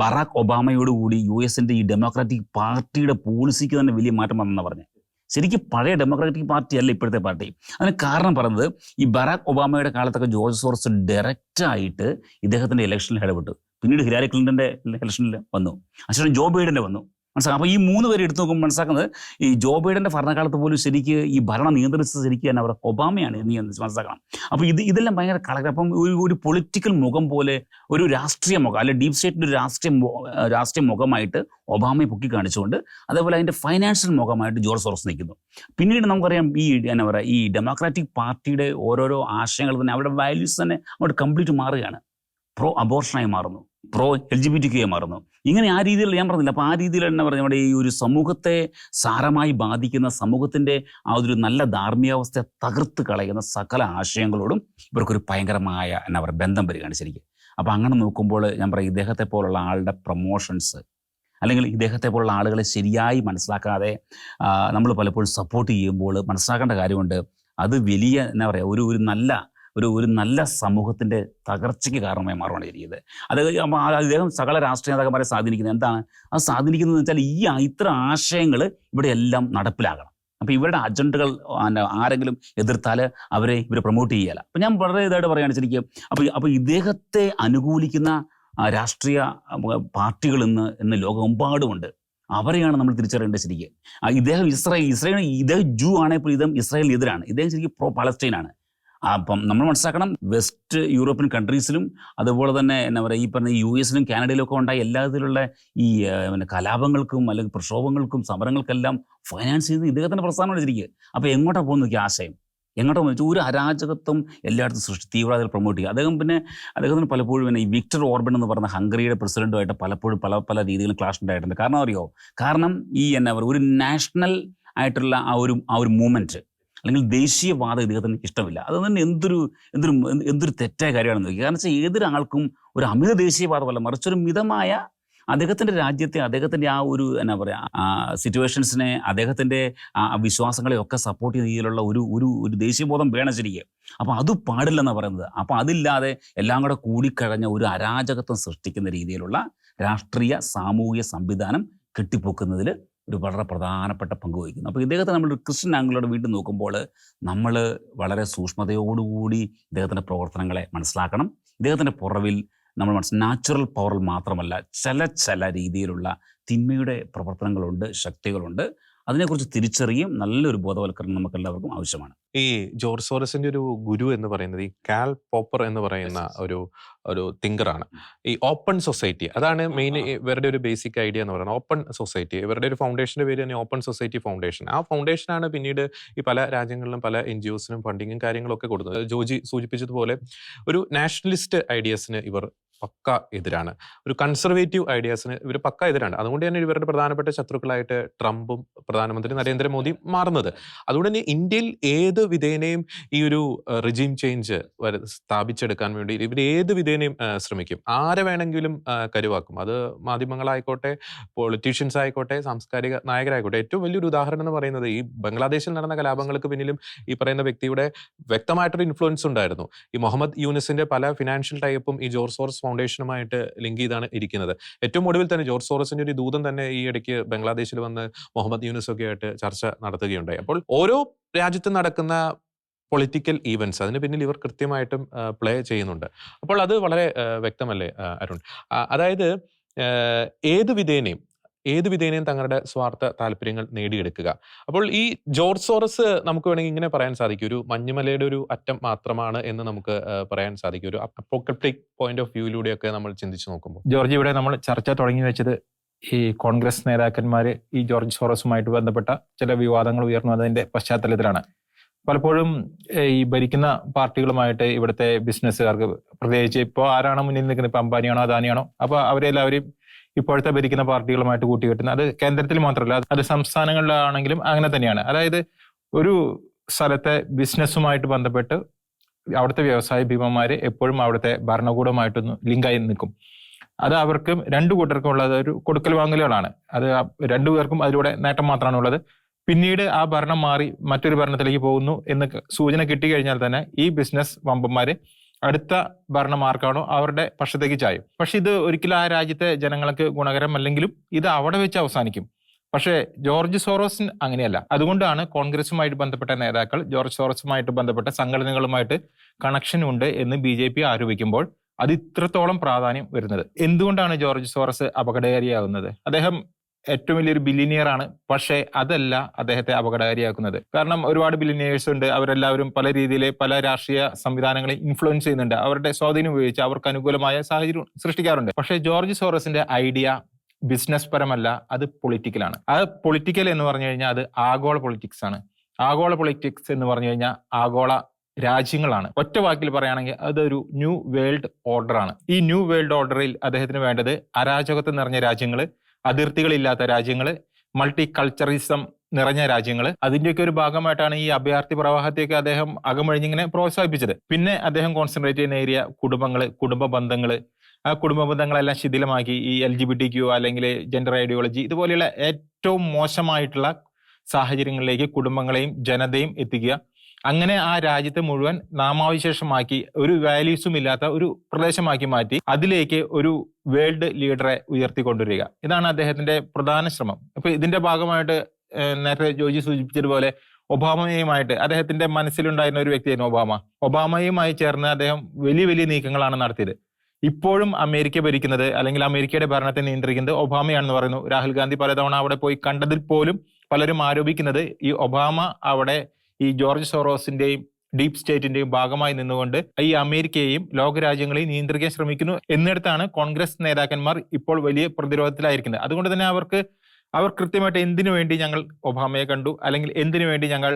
ബറാക് ഒബാമയോട് കൂടി യു എസിന്റെ ഈ ഡെമോക്രാറ്റിക് പാർട്ടിയുടെ പോളിസിക്ക് തന്നെ വലിയ മാറ്റം വന്നെന്നാണ് പറഞ്ഞത് ശരിക്കും പഴയ ഡെമോക്രാറ്റിക് പാർട്ടി അല്ല ഇപ്പോഴത്തെ പാർട്ടി അതിന് കാരണം പറയുന്നത് ഈ ബറാക് ഒബാമയുടെ കാലത്തൊക്കെ ജോർജ് സോറസ് ഡയറക്റ്റ് ആയിട്ട് ഇദ്ദേഹത്തിന്റെ ഇലക്ഷനിൽ ഇടപെട്ടു. പിന്നീട് ഹിലാരി ക്ലിന്റന്റെ ഇലക്ഷനിൽ വന്നു. അതിനുശേഷം ജോ ബൈഡന്റെ വന്നു. മനസ്സിലാക്കാം അപ്പോൾ ഈ മൂന്ന് പേര് എടുത്തു നോക്കുമ്പോൾ മനസ്സിലാക്കുന്നത് ഈ ജോ ബൈഡന്റെ ഭരണകാലത്ത് പോലും ശരിക്ക് ഈ ഭരണം നിയന്ത്രിച്ചത് ശരിക്ക് തന്നെ അവർ ഒബാമയാണ് എന്ന് മനസ്സിലാക്കണം. അപ്പോൾ ഇത് ഇതെല്ലാം ഭയങ്കര കളക്ട് അപ്പം ഒരു ഒരു പൊളിറ്റിക്കൽ മുഖം പോലെ ഒരു രാഷ്ട്രീയ മുഖം അല്ലെ ഡീപ് സ്റ്റേറ്റിന്റെ ഒരു രാഷ്ട്രീയ രാഷ്ട്രീയ മുഖമായിട്ട് ഒബാമയെ പൊക്കി കാണിച്ചുകൊണ്ട് അതേപോലെ അതിന്റെ ഫൈനാൻഷ്യൽ മുഖമായിട്ട് ജോർജ് സോറസ് നിൽക്കുന്നു. പിന്നീട് നമുക്കറിയാം ഈ എന്നാ പറയുക ഈ ഡെമോക്രാറ്റിക് പാർട്ടിയുടെ ഓരോരോ ആശയങ്ങൾ തന്നെ അവരുടെ വാല്യൂസ് തന്നെ അവിടെ കംപ്ലീറ്റ് മാറുകയാണ്. പ്രോ അബോർഷനായി മാറുന്നു. Pro L G B T K മാറുന്നു. ഇങ്ങനെ ആ രീതിയിൽ ഞാൻ പറഞ്ഞില്ല അപ്പോൾ ആ രീതിയിൽ തന്നെ പറഞ്ഞു നമ്മുടെ ഈ ഒരു സമൂഹത്തെ സാരമായി ബാധിക്കുന്ന സമൂഹത്തിന്റെ ആ ഒരു നല്ല ധാർമ്മികാവസ്ഥയെ തകർത്ത് കളയുന്ന സകല ആശയങ്ങളോടും ഇവർക്കൊരു ഭയങ്കരമായ എന്നാ പറയുക ബന്ധം വരികയാണ് ശരിക്കും. അപ്പോൾ അങ്ങനെ നോക്കുമ്പോൾ ഞാൻ പറയും ഇദ്ദേഹത്തെ പോലുള്ള ആളുടെ പ്രൊമോഷൻസ് അല്ലെങ്കിൽ ഇദ്ദേഹത്തെ പോലുള്ള ആളുകളെ ശരിയായി മനസ്സിലാക്കാതെ നമ്മൾ പലപ്പോഴും സപ്പോർട്ട് ചെയ്യുമ്പോൾ മനസ്സിലാക്കേണ്ട കാര്യമുണ്ട്. അത് വലിയ എന്നാ പറയുക ഒരു ഒരു നല്ല ഒരു ഒരു നല്ല സമൂഹത്തിന്റെ തകർച്ചയ്ക്ക് കാരണമായി മാറുകയാണ് ഇരിക്കുന്നത്. അത് അദ്ദേഹം സകല രാഷ്ട്രീയ നേതാക്കന്മാരെ സ്വാധീനിക്കുന്നത്. എന്താണ്? അത് സ്വാധീനിക്കുന്നത് വെച്ചാൽ ഈ ഇത്ര ആശയങ്ങൾ ഇവിടെ എല്ലാം നടപ്പിലാകണം. അപ്പോൾ ഇവരുടെ അജണ്ടകൾ ആരെങ്കിലും എതിർത്താൽ അവരെ ഇവർ പ്രൊമോട്ട് ചെയ്യല. അപ്പം ഞാൻ വളരെ ഇതായിട്ട് പറയുകയാണ് ശരിക്കും. അപ്പോൾ അപ്പോൾ ഇദ്ദേഹത്തെ അനുകൂലിക്കുന്ന രാഷ്ട്രീയ പാർട്ടികൾ ഇന്ന് ഇന്ന് ലോകമെമ്പാടുമുണ്ട്. അവരെയാണ് നമ്മൾ തിരിച്ചറിയേണ്ടത് ശരിക്കും. ഇദ്ദേഹം ഇസ്രായേൽ ഇസ്രായേൽ ഇദ്ദേഹം ജൂ ആണെങ്കിൽ ഇദ്ദേഹം ഇസ്രായേൽ എതിരാണ് ഇദ്ദേഹം ശരിക്കും പ്രോ പാലസ്റ്റൈനാണ് അപ്പം നമ്മൾ മനസ്സിലാക്കണം വെസ്റ്റ് യൂറോപ്യൻ കൺട്രീസിലും അതുപോലെ തന്നെ എന്താ പറയുക ഈ പറഞ്ഞ യു എസിലും കാനഡയിലും ഒക്കെ ഉണ്ടായ എല്ലാ ഇതിലുള്ള ഈ പിന്നെ കലാപങ്ങൾക്കും അല്ലെങ്കിൽ പ്രക്ഷോഭങ്ങൾക്കും സമരങ്ങൾക്കെല്ലാം ഫൈനാൻസ് ചെയ്ത് ഇദ്ദേഹത്തിന്റെ പ്രസ്ഥാനമാണ് വെച്ചിരിക്കുക അപ്പോൾ എങ്ങോട്ടാണ് പോകുന്നത് ആശയം? എങ്ങോട്ടാണ് പോകുന്നത്? ഒരു അരാജകത്വം എല്ലായിടത്തും സൃഷ്ടി തീവ്രവാദികൾ പ്രൊമോട്ട് ചെയ്യുക. അദ്ദേഹം പിന്നെ അദ്ദേഹത്തിന് പലപ്പോഴും പിന്നെ ഈ വിക്ടർ ഓർബൻ എന്ന് പറഞ്ഞ ഹംഗറിയുടെ പ്രസിഡന്റുമായിട്ട് പലപ്പോഴും പല പല രീതിയിലും ക്ലാഷ് ഉണ്ടായിട്ടുണ്ട്. കാരണം അറിയോ? കാരണം ഈ എന്നാ പറയുക ഒരു നാഷണൽ ആയിട്ടുള്ള ആ ഒരു ആ ഒരു മൂവ്മെന്റ് അല്ലെങ്കിൽ ദേശീയവാദം ഇദ്ദേഹത്തിന് ഇഷ്ടമില്ല അത് തന്നെ എന്തൊരു എന്തൊരു എന്ത് എന്തൊരു തെറ്റായ കാര്യമാണെന്ന് നോക്കി കാരണം വെച്ചാൽ ഏതൊരാൾക്കും ഒരു അമിത ദേശീയവാദമല്ല മറിച്ചൊരു മിതമായ അദ്ദേഹത്തിന്റെ രാജ്യത്തെ അദ്ദേഹത്തിന്റെ ആ ഒരു എന്നാ പറയുക സിറ്റുവേഷൻസിനെ അദ്ദേഹത്തിന്റെ വിശ്വാസങ്ങളെ ഒക്കെ സപ്പോർട്ട് ചെയ്യുന്ന രീതിയിലുള്ള ഒരു ഒരു ഒരു ദേശീയബോധം വേണം ശരിക്കും. അപ്പോൾ അത് പാടില്ലെന്നാണ് പറയുന്നത്. അപ്പോൾ അതില്ലാതെ എല്ലാം കൂടെ കൂടിക്കഴഞ്ഞ ഒരു അരാജകത്വം സൃഷ്ടിക്കുന്ന രീതിയിലുള്ള രാഷ്ട്രീയ സാമൂഹിക സംവിധാനം കെട്ടിപ്പൊക്കുന്നതിൽ ഒരു വളരെ പ്രധാനപ്പെട്ട പങ്ക് വഹിക്കുന്നു. അപ്പോൾ ഇദ്ദേഹത്തെ നമ്മൾ ഒരു ക്രിസ്ത്യൻ ആംഗിളോട് വീട്ടിൽ നോക്കുമ്പോൾ നമ്മൾ വളരെ സൂക്ഷ്മതയോടുകൂടി ഇദ്ദേഹത്തിന്റെ പ്രവർത്തനങ്ങളെ മനസ്സിലാക്കണം. ഇദ്ദേഹത്തിന്റെ പുറവിൽ നമ്മൾ മനസ്സിൽ നാച്ചുറൽ പവറിൽ മാത്രമല്ല ചില ചില രീതിയിലുള്ള തിന്മയുടെ പ്രവർത്തനങ്ങളുണ്ട് ശക്തികളുണ്ട്. അതിനെക്കുറിച്ച് തിരിച്ചറിയും നല്ലൊരു ബോധവൽക്കരണം നമുക്ക് എല്ലാവർക്കും ആവശ്യമാണ്. ഈ ജോർജ് സോറസിന്റെ ഒരു ഗുരു എന്ന് പറയുന്നത് ഈ കാൽ പോപ്പർ എന്ന് പറയുന്ന ഒരു ഒരു തിങ്കറാണ്. ഈ ഓപ്പൺ സൊസൈറ്റി അതാണ് മെയിൻ ഇവരുടെ ഒരു ബേസിക് ഐഡിയ എന്ന് പറയുന്നത്. ഓപ്പൺ സൊസൈറ്റി ഇവരുടെ ഒരു ഫൗണ്ടേഷന്റെ പേര് തന്നെ ഓപ്പൺ സൊസൈറ്റി ഫൗണ്ടേഷൻ. ആ ഫൗണ്ടേഷൻ ആണ് പിന്നീട് ഈ പല രാജ്യങ്ങളിലും പല എൻ ജി ഒസിനും ഫണ്ടിങ്ങും കാര്യങ്ങളൊക്കെ കൊടുക്കുന്നത് ജോജി സൂചിപ്പിച്ചതുപോലെ ഒരു നാഷണലിസ്റ്റ് ഐഡിയസിന് ഇവർ പക്ക എതിരാണ്. ഒരു കൺസർവേറ്റീവ് ഐഡിയാസിന് ഇവർ പക്ക എതിരാണ്. അതുകൊണ്ട് തന്നെ ഇവരുടെ പ്രധാനപ്പെട്ട ശത്രുക്കളായിട്ട് ട്രംപും പ്രധാനമന്ത്രി നരേന്ദ്രമോദിയും മാറുന്നത്. അതുകൊണ്ട് തന്നെ ഇന്ത്യയിൽ ഏത് വിധേനയും ഈ ഒരു റിജീം ചേഞ്ച് സ്ഥാപിച്ചെടുക്കാൻ വേണ്ടി ഇവർ ഏത് വിധേനയും ശ്രമിക്കും. ആരെ വേണമെങ്കിലും കരുവാക്കും. അത് മാധ്യമങ്ങളായിക്കോട്ടെ പൊളിറ്റീഷ്യൻസ് ആയിക്കോട്ടെ സാംസ്കാരിക നായകരായിക്കോട്ടെ. ഏറ്റവും വലിയൊരു ഉദാഹരണം എന്ന് പറയുന്നത് ഈ ബംഗ്ലാദേശിൽ നടന്ന കലാപങ്ങൾക്ക് പിന്നിലും ഈ പറയുന്ന വ്യക്തിയുടെ വ്യക്തമായിട്ടൊരു ഇൻഫ്ലുവൻസ് ഉണ്ടായിരുന്നു. ഈ മുഹമ്മദ് യൂനിസിന്റെ പല ഫിനാൻഷ്യൽ ടൈപ്പും ഈ ജോർജ് സോറസ് ഫൗണ്ടേഷനുമായിട്ട് ലിങ്ക് ചെയ്താണ് ഇരിക്കുന്നത്. ഏറ്റവും ഒടുവിൽ തന്നെ ജോർജ് സോറസിന്റെ ഒരു ദൂതം തന്നെ ഈ ഇടയ്ക്ക് ബംഗ്ലാദേശിൽ വന്ന് മുഹമ്മദ് യൂനിസൊക്കെ ആയിട്ട് ചർച്ച നടത്തുകയുണ്ടായി. അപ്പോൾ ഓരോ രാജ്യത്ത് നടക്കുന്ന പൊളിറ്റിക്കൽ ഈവൻസ് അതിന് പിന്നിൽ ഇവർ കൃത്യമായിട്ടും പ്ലേ ചെയ്യുന്നുണ്ട്. അപ്പോൾ അത് വളരെ വ്യക്തമല്ലേ അരുൺ? അതായത് ഏത് വിധേനയും ഏത് വിധേനയും തങ്ങളുടെ സ്വാർത്ഥ താല്പര്യങ്ങൾ നേടിയെടുക്കുക. അപ്പോൾ ഈ ജോർജ് സോറസ് നമുക്ക് വേണമെങ്കിൽ ഇങ്ങനെ പറയാൻ സാധിക്കും. ഒരു മഞ്ഞുമലയുടെ ഒരു അറ്റം മാത്രമാണ് എന്ന് നമുക്ക് പറയാൻ സാധിക്കും. ഒരു അപ്പോക്രിപ്റ്റിക് പോയിന്റ് ഓഫ് വ്യൂയിലൂടെയൊക്കെ നമ്മൾ ചിന്തിച്ചു നോക്കുമ്പോൾ. ജോർജ് ഇവിടെ നമ്മൾ ചർച്ച തുടങ്ങി വെച്ചത് ഈ കോൺഗ്രസ് നേതാക്കന്മാര് ഈ ജോർജ് സോറസുമായിട്ട് ബന്ധപ്പെട്ട ചില വിവാദങ്ങൾ ഉയർന്നു വന്നതിന്റെ പശ്ചാത്തലത്തിലാണ്. പലപ്പോഴും ഈ ഭരിക്കുന്ന പാർട്ടികളുമായിട്ട് ഇവിടുത്തെ ബിസിനസ്സുകാർക്ക് പ്രത്യേകിച്ച് ഇപ്പോൾ ആരാണോ മുന്നിൽ നിൽക്കുന്നത്? ഇപ്പം അംബാനിയാണോ അദാനിയാണോ? അപ്പോൾ അവരെല്ലാവരും ഇപ്പോഴത്തെ ഭരിക്കുന്ന പാർട്ടികളുമായിട്ട് കൂട്ടിക്കെട്ടുന്നത് അത് കേന്ദ്രത്തിൽ മാത്രമല്ല അത് സംസ്ഥാനങ്ങളിലാണെങ്കിലും അങ്ങനെ തന്നെയാണ്. അതായത് ഒരു സ്ഥലത്തെ ബിസിനസ്സുമായിട്ട് ബന്ധപ്പെട്ട് അവിടുത്തെ വ്യവസായ ഭീമന്മാര് എപ്പോഴും അവിടുത്തെ ഭരണകൂടമായിട്ടൊന്ന് ലിങ്കായി നിൽക്കും. അത് അവർക്കും രണ്ടു കൂട്ടർക്കും ഉള്ളത് ഒരു കൊടുക്കൽ വാങ്ങലുകളാണ്. അത് രണ്ടു പേർക്കും അതിലൂടെ നേട്ടം മാത്രമാണ് ഉള്ളത് പിന്നീട് ആ ഭരണം മാറി മറ്റൊരു ഭരണത്തിലേക്ക് പോകുന്നു എന്ന് സൂചന സൂചന കിട്ടിക്കഴിഞ്ഞാൽ തന്നെ ഈ ബിസിനസ് വമ്പന്മാര് അടുത്ത ഭരണം അവരുടെ പക്ഷത്തേക്ക് ചായും. പക്ഷെ ഇത് ഒരിക്കലും ആ രാജ്യത്തെ ജനങ്ങൾക്ക് ഗുണകരമല്ലെങ്കിലും ഇത് അവിടെ വെച്ച് അവസാനിക്കും. പക്ഷേ ജോർജ് സോറോസ് അങ്ങനെയല്ല. അതുകൊണ്ടാണ് കോൺഗ്രസുമായിട്ട് ബന്ധപ്പെട്ട നേതാക്കൾ ജോർജ് സോറോസുമായിട്ട് ബന്ധപ്പെട്ട സംഘടനകളുമായിട്ട് കണക്ഷൻ ഉണ്ട് എന്ന് ബി ജെ പി ആരോപിക്കുമ്പോൾ അത് ഇത്രത്തോളം പ്രാധാന്യം വരുന്നത്. എന്തുകൊണ്ടാണ് ജോർജ് സോറസ് അപകടകാരിയാകുന്നത് അദ്ദേഹം ഏറ്റവും വലിയൊരു ബില്ലിനിയർ ആണ്. പക്ഷേ അതല്ല അദ്ദേഹത്തെ അപകടകാരിയാക്കുന്നത്. കാരണം ഒരുപാട് ബില്ലിനിയേഴ്സ് ഉണ്ട്. അവരെല്ലാവരും പല രീതിയിലെ പല രാഷ്ട്രീയ സംവിധാനങ്ങളെ ഇൻഫ്ലുവൻസ് ചെയ്യുന്നുണ്ട്. അവരുടെ സ്വാധീനം ഉപയോഗിച്ച് അവർക്ക് അനുകൂലമായ സാഹചര്യം സൃഷ്ടിക്കാറുണ്ട്. പക്ഷേ ജോർജ് സോറസിന്റെ ഐഡിയ ബിസിനസ് പരമല്ല അത് പൊളിറ്റിക്കലാണ് അത് പൊളിറ്റിക്കൽ എന്ന് പറഞ്ഞു കഴിഞ്ഞാൽ അത് ആഗോള പൊളിറ്റിക്സ് ആണ്. ആഗോള പൊളിറ്റിക്സ് എന്ന് പറഞ്ഞു കഴിഞ്ഞാൽ ആഗോള രാജ്യങ്ങളാണ്. ഒറ്റ വാക്കിൽ പറയുകയാണെങ്കിൽ അതൊരു ന്യൂ വേൾഡ് ഓർഡർ ആണ്. ഈ ന്യൂ വേൾഡ് ഓർഡറിൽ അദ്ദേഹത്തിന് വേണ്ടത് അരാജകത്വം നിറഞ്ഞ രാജ്യങ്ങൾ അതിർത്തികളില്ലാത്ത രാജ്യങ്ങൾ മൾട്ടി കൾച്ചറിസം നിറഞ്ഞ രാജ്യങ്ങൾ അതിന്റെയൊക്കെ ഒരു ഭാഗമായിട്ടാണ് ഈ അഭയാർത്ഥി പ്രവാഹത്തെയൊക്കെ അദ്ദേഹം അകമഴിഞ്ഞിങ്ങനെ പ്രോത്സാഹിപ്പിച്ചത്. പിന്നെ അദ്ദേഹം കോൺസെൻട്രേറ്റ് ചെയ്യുന്ന ഏരിയ കുടുംബങ്ങൾ കുടുംബ ബന്ധങ്ങൾ ആ കുടുംബ ബന്ധങ്ങളെല്ലാം ശിഥിലമാക്കി ഈ L G B T Q അല്ലെങ്കിൽ ജെൻഡർ ഐഡിയോളജി ഇതുപോലെയുള്ള ഏറ്റവും മോശമായിട്ടുള്ള സാഹചര്യങ്ങളിലേക്ക് കുടുംബങ്ങളെയും ജനതയും എത്തിക്കുക. അങ്ങനെ ആ രാജ്യത്തെ മുഴുവൻ നാമാവിശേഷമാക്കി ഒരു വാല്യൂസും ഇല്ലാത്ത ഒരു പ്രദേശമാക്കി മാറ്റി അതിലേക്ക് ഒരു വേൾഡ് ലീഡറെ ഉയർത്തിക്കൊണ്ടുവരിക. ഇതാണ് അദ്ദേഹത്തിന്റെ പ്രധാന ശ്രമം. അപ്പൊ ഇതിന്റെ ഭാഗമായിട്ട് നേരത്തെ ജോജി സൂചിപ്പിച്ചതുപോലെ ഒബാമയുമായിട്ട് അദ്ദേഹത്തിന്റെ മനസ്സിലുണ്ടായിരുന്ന ഒരു വ്യക്തിയായിരുന്നു ഒബാമ. ഒബാമയുമായി ചേർന്ന് അദ്ദേഹം വലിയ വലിയ നീക്കങ്ങളാണ് നടത്തിയത്. ഇപ്പോഴും അമേരിക്ക ഭരിക്കുന്നത് അല്ലെങ്കിൽ അമേരിക്കയുടെ ഭരണത്തെ നിയന്ത്രിക്കുന്നത് ഒബാമയാണെന്ന് പറയുന്നു. രാഹുൽ ഗാന്ധി പലതവണ അവിടെ പോയി കണ്ടതിൽ പോലും പലരും ആരോപിക്കുന്നത് ഈ ഒബാമ അവിടെ ഈ ജോർജ് സോറോസിന്റെയും ഡീപ് സ്റ്റേറ്റിന്റെയും ഭാഗമായി നിന്നുകൊണ്ട് ഈ അമേരിക്കയെയും ലോകരാജ്യങ്ങളെയും നിയന്ത്രിക്കാൻ ശ്രമിക്കുന്നു എന്നിടത്താണ് കോൺഗ്രസ് നേതാക്കന്മാർ ഇപ്പോൾ വലിയ പ്രതിരോധത്തിലായിരിക്കുന്നത്. അതുകൊണ്ട് തന്നെ അവർക്ക് അവർ കൃത്യമായിട്ട് എന്തിനു വേണ്ടി ഞങ്ങൾ ഒബാമയെ കണ്ടു അല്ലെങ്കിൽ എന്തിനു വേണ്ടി ഞങ്ങൾ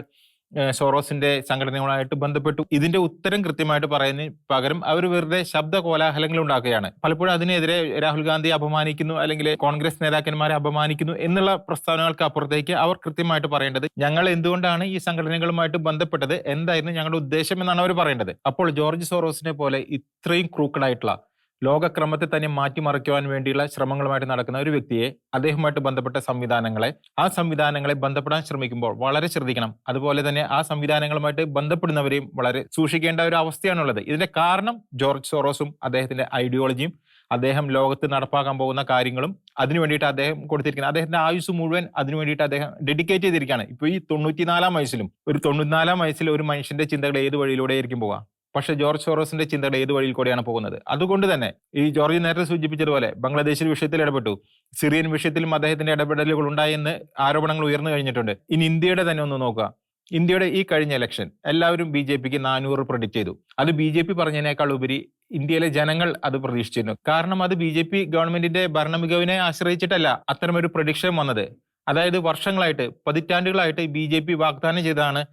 സോറോസിന്റെ സംഘടനകളുമായിട്ട് ബന്ധപ്പെട്ടു. ഇതിന്റെ ഉത്തരം കൃത്യമായിട്ട് പറയുന്ന പകരം അവർ വെറുതെ ശബ്ദ കോലാഹലങ്ങൾ ഉണ്ടാക്കുകയാണ്. പലപ്പോഴും അതിനെതിരെ രാഹുൽ ഗാന്ധി അപമാനിക്കുന്നു അല്ലെങ്കിൽ കോൺഗ്രസ് നേതാക്കന്മാരെ അപമാനിക്കുന്നു എന്നുള്ള പ്രസ്താവനകൾക്ക് അപ്പുറത്തേക്ക് അവർ കൃത്യമായിട്ട് പറയേണ്ടത് ഞങ്ങൾ എന്തുകൊണ്ടാണ് ഈ സംഘടനകളുമായിട്ട് ബന്ധപ്പെട്ടത്? എന്തായിരുന്നു ഞങ്ങളുടെ ഉദ്ദേശം എന്നാണ് അവർ പറയേണ്ടത്. അപ്പോൾ ജോർജ് സോറോസിനെ പോലെ ഇത്രയും ക്രൂക്കഡ് ആയിട്ടുള്ള ലോകക്രമത്തെ തന്നെ മാറ്റിമറിക്കുവാൻ വേണ്ടിയുള്ള ശ്രമങ്ങളുമായിട്ട് നടക്കുന്ന ഒരു വ്യക്തിയെ അദ്ദേഹവുമായിട്ട് ബന്ധപ്പെട്ട സംവിധാനങ്ങളെ ആ സംവിധാനങ്ങളെ ബന്ധപ്പെടാൻ ശ്രമിക്കുമ്പോൾ വളരെ ശ്രദ്ധിക്കണം. അതുപോലെ തന്നെ ആ സംവിധാനങ്ങളുമായിട്ട് ബന്ധപ്പെടുന്നവരെയും വളരെ സൂക്ഷിക്കേണ്ട ഒരു അവസ്ഥയാണുള്ളത്. ഇതിന്റെ കാരണം ജോർജ് സോറോസും അദ്ദേഹത്തിന്റെ ഐഡിയോളജിയും അദ്ദേഹം ലോകത്ത് നടപ്പാക്കാൻ പോകുന്ന കാര്യങ്ങളും അതിനു വേണ്ടിയിട്ട് അദ്ദേഹം കൊടുത്തിരിക്കുന്നത് അദ്ദേഹത്തിന്റെ ആയുസ് മുഴുവൻ അതിനു വേണ്ടിയിട്ട് അദ്ദേഹം ഡെഡിക്കേറ്റ് ചെയ്തിരിക്കുകയാണ്. ഇപ്പൊ ഈ തൊണ്ണൂറ്റിനാലാം വയസ്സിലും ഒരു തൊണ്ണൂറ്റിനാലാം വയസ്സിൽ ഒരു മനുഷ്യന്റെ ചിന്തകൾ ഏത് വഴിയിലൂടെ ആയിരിക്കും പോവുക? പക്ഷെ ജോർജ് സോറോസിന്റെ ചിന്തകൾ ഏത് വഴിയിൽ കൂടിയാണ് പോകുന്നത്? അതുകൊണ്ട് തന്നെ ഈ ജോർജ് നേരത്തെ സൂചിപ്പിച്ചതുപോലെ ബംഗ്ലാദേശിൽ വിഷയത്തിൽ ഇടപെട്ടു. സിറിയൻ വിഷയത്തിലും അദ്ദേഹത്തിന്റെ ഇടപെടലുകൾ ഉണ്ടായെന്ന് ആരോപണങ്ങൾ ഉയർന്നു കഴിഞ്ഞിട്ടുണ്ട്. ഇനി ഇന്ത്യയുടെ തന്നെ ഒന്ന് നോക്കുക. ഇന്ത്യയുടെ ഈ കഴിഞ്ഞ ഇലക്ഷൻ എല്ലാവരും ബി ജെ പിക്ക് നാനൂറ് പ്രൊഡിക്റ്റ് ചെയ്തു. അത് ബി ജെ പി പറഞ്ഞതിനേക്കാൾ ഉപരി ഇന്ത്യയിലെ ജനങ്ങൾ അത് പ്രതീക്ഷിച്ചിരുന്നു. കാരണം അത് ബി ജെ പി ഗവൺമെന്റിന്റെ ഭരണമികവിനെ ആശ്രയിച്ചിട്ടല്ല അത്തരമൊരു പ്രൊഡിക്ഷൻ വന്നത്. അതായത് വർഷങ്ങളായിട്ട് പതിറ്റാണ്ടുകളായിട്ട് ബി ജെ പി വാഗ്ദാനം ചെയ്തതാണ്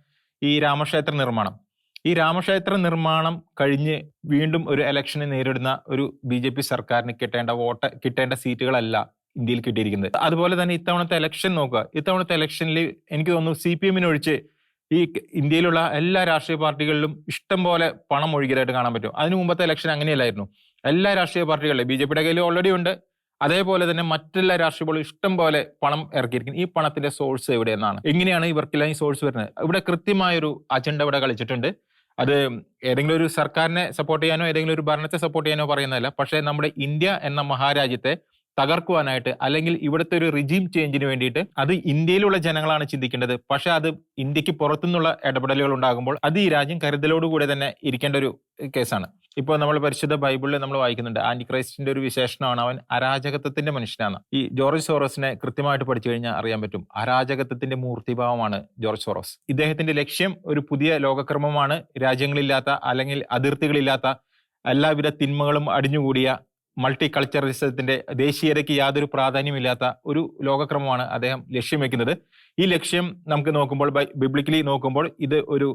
ഈ രാമക്ഷേത്ര നിർമ്മാണം. ഈ രാമക്ഷേത്ര നിർമ്മാണം കഴിഞ്ഞ് വീണ്ടും ഒരു ഇലക്ഷനെ നേരിടുന്ന ഒരു ബി ജെ പി സർക്കാരിന് കിട്ടേണ്ട വോട്ട് കിട്ടേണ്ട സീറ്റുകളല്ല ഇന്ത്യയിൽ കിട്ടിയിരിക്കുന്നത്. അതുപോലെ തന്നെ ഇത്തവണത്തെ ഇലക്ഷൻ നോക്കുക. ഇത്തവണത്തെ ഇലക്ഷനിൽ എനിക്ക് തോന്നുന്നു സി പി എമ്മിന് ഒഴിച്ച് ഈ ഇന്ത്യയിലുള്ള എല്ലാ രാഷ്ട്രീയ പാർട്ടികളിലും ഇഷ്ടം പോലെ പണം ഒഴുകിയതായിട്ട് കാണാൻ പറ്റും. അതിനു മുമ്പത്തെ ഇലക്ഷൻ അങ്ങനെയല്ലായിരുന്നു. എല്ലാ രാഷ്ട്രീയ പാർട്ടികളിലും ബി ജെ പിയുടെ കയ്യിൽ ഓൾറെഡി ഉണ്ട്. അതേപോലെ തന്നെ മറ്റെല്ലാ രാഷ്ട്രീയ പാർട്ടികളും ഇഷ്ടം പോലെ പണം ഇറക്കിയിരിക്കുന്നു. ഈ പണത്തിന്റെ സോഴ്സ് എവിടെയെന്നാണ്. എങ്ങനെയാണ് ഇവർക്കെല്ലാം ഈ സോഴ്സ് വരുന്നത്. ഇവിടെ കൃത്യമായൊരു അജണ്ട ഇവിടെ കളിച്ചിട്ടുണ്ട്. അത് ഏതെങ്കിലും ഒരു സർക്കാരിനെ സപ്പോർട്ട് ചെയ്യാനോ ഏതെങ്കിലും ഒരു ഭരണത്തെ സപ്പോർട്ട് ചെയ്യാനോ പറയുന്നതല്ല. പക്ഷേ നമ്മുടെ ഇന്ത്യ എന്ന മഹാരാജ്യത്തെ തകർക്കുവാനായിട്ട് അല്ലെങ്കിൽ ഇവിടുത്തെ ഒരു റിജീം ചേഞ്ചിന് വേണ്ടിയിട്ട് അത് ഇന്ത്യയിലുള്ള ജനങ്ങളാണ് ചിന്തിക്കേണ്ടത്. പക്ഷേ അത് ഇന്ത്യയ്ക്ക് പുറത്തുനിന്നുള്ള ഇടപെടലുകൾ ഉണ്ടാകുമ്പോൾ അത് ഈ രാജ്യം കരുതലോടുകൂടെ തന്നെ ഇരിക്കേണ്ട ഒരു കേസാണ് ഇപ്പോൾ നമ്മൾ പരിശുദ്ധ ബൈബിളിൽ നമ്മൾ വായിക്കുന്നുണ്ട് ആന്റി ക്രൈസ്റ്റിന്റെ ഒരു വിശേഷണമാണ്. അവൻ അരാജകത്വത്തിന്റെ മനുഷ്യനാണ്. ഈ ജോർജ് സോറോസിനെ കൃത്യമായിട്ട് പഠിച്ചു കഴിഞ്ഞാൽ അറിയാൻ പറ്റും അരാജകത്വത്തിന്റെ മൂർത്തിഭാവമാണ് ജോർജ് സോറോസ്. ഇദ്ദേഹത്തിന്റെ ലക്ഷ്യം ഒരു പുതിയ ലോകക്രമമാണ് രാജ്യങ്ങളില്ലാത്ത അല്ലെങ്കിൽ അതിർത്തികളില്ലാത്ത എല്ലാവിധ തിന്മകളും അടിഞ്ഞുകൂടിയ മൾട്ടി കൾച്ചറലിസത്തിന്റെ ദേശീയതയ്ക്ക് യാതൊരു പ്രാധാന്യമില്ലാത്ത ഒരു ലോകക്രമമാണ് അദ്ദേഹം ലക്ഷ്യം വെക്കുന്നത്. ഈ ലക്ഷ്യം നമുക്ക് നോക്കുമ്പോൾ ബിബ്ലിക്കലി നോക്കുമ്പോൾ ഇത് ഒരു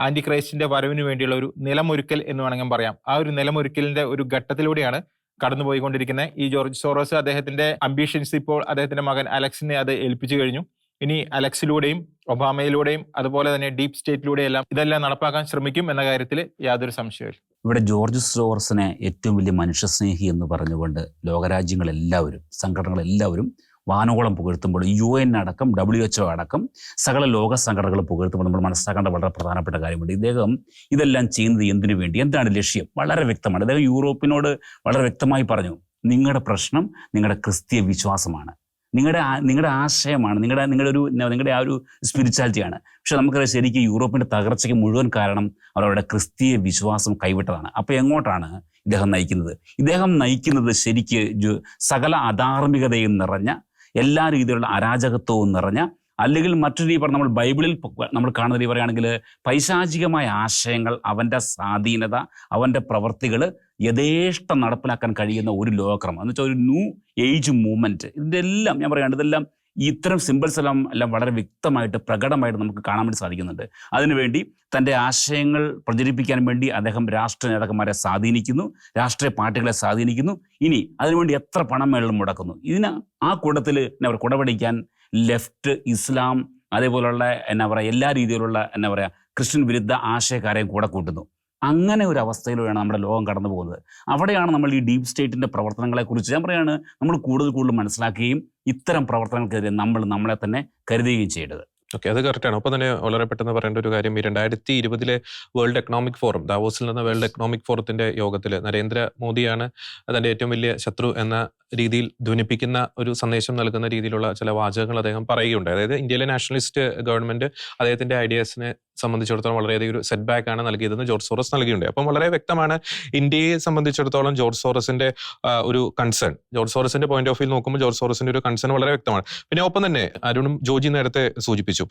ആന്റി ക്രൈസ്റ്റിന്റെ വരവിന് വേണ്ടിയുള്ള ഒരു നിലമൊരുക്കൽ എന്ന് വേണമെങ്കിൽ പറയാം. ആ ഒരു നിലമൊരുക്കലിന്റെ ഒരു ഘട്ടത്തിലൂടെയാണ് കടന്നുപോയിക്കൊണ്ടിരിക്കുന്നത്. ഈ ജോർജ് സോറോസ് അദ്ദേഹത്തിന്റെ അംബിഷൻസ് ഇപ്പോൾ അദ്ദേഹത്തിന്റെ മകൻ അലക്സിനെ അത് ഏൽപ്പിച്ചു കഴിഞ്ഞു. ഇനി അലക്സിലൂടെയും ഒബാമയിലൂടെയും അതുപോലെ തന്നെ ഡീപ് സ്റ്റേറ്റിലൂടെയും എല്ലാം ഇതെല്ലാം നടപ്പാക്കാൻ ശ്രമിക്കും എന്ന കാര്യത്തിൽ യാതൊരു സംശയമില്ല ഇവിടെ ജോർജ് സോറസിനെ ഏറ്റവും വലിയ മനുഷ്യസ്നേഹി എന്ന് പറഞ്ഞുകൊണ്ട് ലോകരാജ്യങ്ങളെല്ലാവരും സംഘടനകളെല്ലാവരും വാനോളം പുകഴ്ത്തുമ്പോൾ യു എൻ അടക്കം ഡബ്ല്യു എച്ച് ഒ അടക്കം സകല ലോക സംഘടനകൾ പുകഴ്ത്തുമ്പോൾ നമ്മൾ മനസ്സിലാക്കേണ്ട വളരെ പ്രധാനപ്പെട്ട കാര്യമുണ്ട്. ഇദ്ദേഹം ഇതെല്ലാം ചെയ്യുന്നത് എന്തിനു വേണ്ടി? എന്താണ് ലക്ഷ്യം? വളരെ വ്യക്തമാണ്. അദ്ദേഹം യൂറോപ്പിനോട് വളരെ വ്യക്തമായി പറഞ്ഞു നിങ്ങളുടെ പ്രശ്നം നിങ്ങളുടെ ക്രിസ്തീയ വിശ്വാസമാണ്. നിങ്ങളുടെ നിങ്ങളുടെ ആശയമാണ്. നിങ്ങളുടെ നിങ്ങളുടെ ഒരു നിങ്ങളുടെ ആ ഒരു സ്പിരിച്വാലിറ്റിയാണ് പക്ഷെ നമുക്കറിയാം ശരിക്കും യൂറോപ്പിന്റെ തകർച്ചയ്ക്ക് മുഴുവൻ കാരണം അവരുടെ ക്രിസ്തീയ വിശ്വാസം കൈവിട്ടതാണ്. അപ്പോൾ എങ്ങോട്ടാണ് ഇദ്ദേഹം നയിക്കുന്നത്? ഇദ്ദേഹം നയിക്കുന്നത് ശരിക്ക് സകല അധാർമികതയും നിറഞ്ഞ എല്ലാ രീതിയിലുള്ള അരാജകത്വവും നിറഞ്ഞ അല്ലെങ്കിൽ മറ്റൊരു രീതി പറഞ്ഞാൽ നമ്മൾ ബൈബിളിൽ നമ്മൾ കാണുന്ന രീതി പറയുകയാണെങ്കിൽ പൈശാചികമായ ആശയങ്ങൾ അവന്റെ സ്വാധീനത അവന്റെ പ്രവർത്തികൾ യഥേഷ്ടം നടപ്പിലാക്കാൻ കഴിയുന്ന ഒരു ലോകക്രമം. എന്ന് വെച്ചാൽ ഒരു ന്യൂ ഏജ് മൂവ്മെന്റ് ഇതിന്റെ എല്ലാം ഞാൻ പറയുകയാണ് ഇതെല്ലാം ഇത്തരം സിമ്പിൾസ് എല്ലാം എല്ലാം വളരെ വ്യക്തമായിട്ട് പ്രകടമായിട്ട് നമുക്ക് കാണാൻ വേണ്ടി സാധിക്കുന്നുണ്ട്. അതിനുവേണ്ടി തന്റെ ആശയങ്ങൾ പ്രചരിപ്പിക്കാൻ വേണ്ടി അദ്ദേഹം രാഷ്ട്രീയ നേതാക്കന്മാരെ സ്വാധീനിക്കുന്നു രാഷ്ട്രീയ പാർട്ടികളെ സ്വാധീനിക്കുന്നു. ഇനി അതിനുവേണ്ടി എത്ര പണം മേളിൽ മുടക്കുന്നു. ഇതിന് ആ കൂട്ടത്തിൽ എന്നാ പറയുക കുടപിടിക്കാൻ ലെഫ്റ്റ് ഇസ്ലാം അതേപോലുള്ള എന്നാ പറയുക എല്ലാ രീതിയിലുള്ള എന്നാ പറയുക ക്രിസ്ത്യൻ വിരുദ്ധ ആശയക്കാരെയും കൂടെ കൂട്ടുന്നു. അങ്ങനെ ഒരു അവസ്ഥയിലൂടെയാണ് നമ്മുടെ ലോകം കടന്നു പോകുന്നത്. അവിടെയാണ് നമ്മൾ ഈ ഡീപ് സ്റ്റേറ്റിന്റെ പ്രവർത്തനങ്ങളെക്കുറിച്ച് ഞാൻ പറയുകയാണ് നമ്മൾ കൂടുതൽ കൂടുതൽ മനസ്സിലാക്കുകയും ഇത്തരം പ്രവർത്തനങ്ങൾക്കെതിരെ നമ്മൾ നമ്മളെ തന്നെ കരുതുകയും ചെയ്യേണ്ടത്. ഓക്കെ അത് കറക്റ്റാണ് അപ്പോൾ തന്നെ വളരെ പെട്ടെന്ന് പറയേണ്ട ഒരു കാര്യം ഈ രണ്ടായിരത്തി ഇരുപതിലെ വേൾഡ് എക്കണോമിക് ഫോറം ദാവോസിൽ നടന്ന വേൾഡ് എക്കണോമിക് ഫോറത്തിന്റെ യോഗത്തിൽ നരേന്ദ്രമോദിയാണ് അതിന്റെ ഏറ്റവും വലിയ ശത്രു എന്ന രീതിയിൽ ധ്വനിപ്പിക്കുന്ന ഒരു സന്ദേശം നൽകുന്ന രീതിയിലുള്ള ചില വാചകങ്ങൾ അദ്ദേഹം പറയുകയുണ്ട് അതായത് ഇന്ത്യയിലെ നാഷണലിസ്റ്റ് ഗവൺമെന്റ് അദ്ദേഹത്തിന്റെ ഐഡിയാസിനെ സംബന്ധിച്ചിടത്തോളം വളരെയധികം ഒരു സെറ്റ് ബാക്ക് ആണ് നൽകിയതെന്ന് ജോർജ് സോറസ് നൽകിയിട്ടുണ്ട്. അപ്പം വളരെ വ്യക്തമാണ് ഇന്ത്യയെ സംബന്ധിച്ചിടത്തോളം ജോർജ് സോറസിന്റെ ഒരു കൺസേൺ ജോർജ് സോറസിന്റെ പോയിന്റ് ഓഫ് വ്യൂ നോക്കുമ്പോൾ ജോർജ് സോറസിന്റെ ഒരു കൺസേൺ വളരെ വ്യക്തമാണ്. പിന്നെ ഒപ്പം തന്നെ അരുണും ജോജി നേരത്തെ സൂചിപ്പിച്ചു.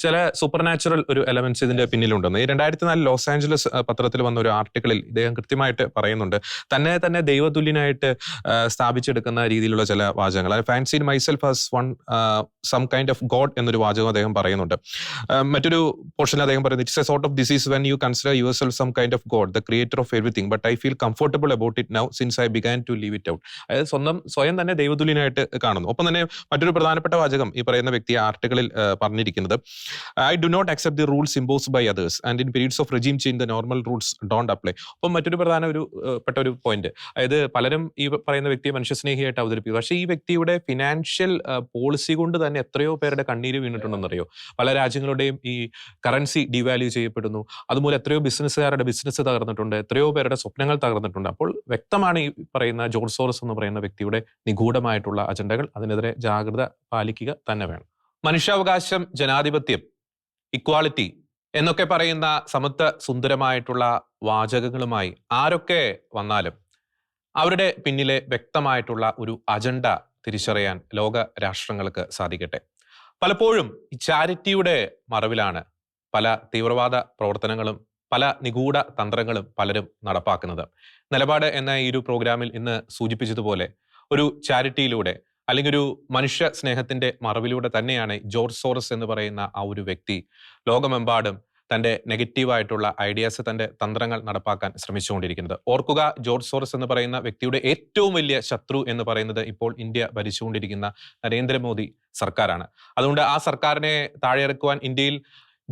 ചില സൂപ്പർ നാച്ചുറൽ ഒരു എലമെന്റ്സ് ഇതിന്റെ പിന്നിലുണ്ടെന്ന്. ഈ രണ്ടായിരത്തി നാല് ലോസ് ആഞ്ചലസ് പത്രത്തിൽ വന്ന ഒരു ആർട്ടിക്കിളിൽ ഇദ്ദേഹം കൃത്യമായിട്ട് പറയുന്നുണ്ട്. തന്നെ തന്നെ ദൈവതുല്യനായിട്ട് സ്ഥാപിച്ചെടുക്കുന്ന രീതിയിലുള്ള ചില വാചകങ്ങൾ. Fancy myself as one some kind of god എന്നൊരു വാചകം അദ്ദേഹം പറയുന്നുണ്ട്. മറ്റൊരു പോർഷനിൽ അദ്ദേഹം പറയുന്നത് it's a sort of disease when you consider yourself some kind of god the creator of everything but I feel comfortable about it now since I began to live it out അതായത് സ്വന്തം സ്വയം തന്നെ ദൈവതുല്യനായിട്ട് കാണുന്നു. ഒപ്പം തന്നെ മറ്റൊരു പ്രധാനപ്പെട്ട വാചകം ഈ പറയുന്ന വ്യക്തി ആർട്ടുകളിൽ പറഞ്ഞിരിക്കുന്നത് I do not accept the rules impose by others and in periods of regime change the normal rules don't apply അപ്പം മറ്റൊരു പ്രധാന ഒരു പെട്ട ഒരു പോയിന്റ് അതായത് പലരും ഈ പറയുന്ന വ്യക്തിയെ മനുഷ്യസ്നേഹിയായിട്ട് അവതരിപ്പിക്കും. പക്ഷേ ഈ വ്യക്തിയുടെ ഫിനാൻഷ്യൽ പോളിസി കൊണ്ട് തന്നെ എത്രയോ പേരുടെ കണ്ണീര് വീണിട്ടുണ്ടെന്നറിയോ? പല രാജ്യങ്ങളുടെയും ഈ കറൻസി ഡിവാല്യൂ ചെയ്യപ്പെടുന്നു. അതുപോലെ എത്രയോ ബിസിനസ്സുകാരുടെ ബിസിനസ് തകർന്നിട്ടുണ്ട് എത്രയോ പേരുടെ സ്വപ്നങ്ങൾ തകർന്നിട്ടുണ്ട്. അപ്പോൾ വ്യക്തമാണ് ഈ പറയുന്ന ജോർജ് സോറസ് എന്ന് പറയുന്ന വ്യക്തിയുടെ നിഗൂഢമായിട്ടുള്ള അജണ്ടകൾ. അതിനെതിരെ ജാഗ്രത പാലിക്കുക തന്നെ വേണം. മനുഷ്യാവകാശം ജനാധിപത്യം ഇക്വാളിറ്റി എന്നൊക്കെ പറയുന്ന സമത്വ സുന്ദരമായിട്ടുള്ള വാചകങ്ങളുമായി ആരൊക്കെ വന്നാലും അവരുടെ പിന്നിലെ വ്യക്തമായിട്ടുള്ള ഒരു അജണ്ട തിരിച്ചറിയാൻ ലോക രാഷ്ട്രങ്ങൾക്ക് സാധിക്കട്ടെ. പലപ്പോഴും ഈ ചാരിറ്റിയുടെ മറവിലാണ് പല തീവ്രവാദ പ്രവർത്തനങ്ങളും പല നിഗൂഢ തന്ത്രങ്ങളും പലരും നടപ്പാക്കുന്നത്. നിലപാട് എന്ന ഈ ഒരു പ്രോഗ്രാമിൽ ഇന്ന് സൂചിപ്പിച്ചതുപോലെ ഒരു ചാരിറ്റിയിലൂടെ അല്ലെങ്കിൽ ഒരു മനുഷ്യ സ്നേഹത്തിന്റെ മറവിലൂടെ തന്നെയാണ് ജോർജ് സോറസ് എന്ന് പറയുന്ന ആ ഒരു വ്യക്തി ലോകമെമ്പാടും തന്റെ നെഗറ്റീവായിട്ടുള്ള ഐഡിയാസ് തന്റെ തന്ത്രങ്ങൾ നടപ്പാക്കാൻ ശ്രമിച്ചുകൊണ്ടിരിക്കുന്നത്. ഓർക്കുക ജോർജ് സോറസ് എന്ന് പറയുന്ന വ്യക്തിയുടെ ഏറ്റവും വലിയ ശത്രു എന്ന് പറയുന്നത് ഇപ്പോൾ ഇന്ത്യ ഭരിച്ചുകൊണ്ടിരിക്കുന്ന നരേന്ദ്രമോദി സർക്കാരാണ്. അതുകൊണ്ട് ആ സർക്കാരിനെ താഴെയിറക്കുവാൻ ഇന്ത്യയിൽ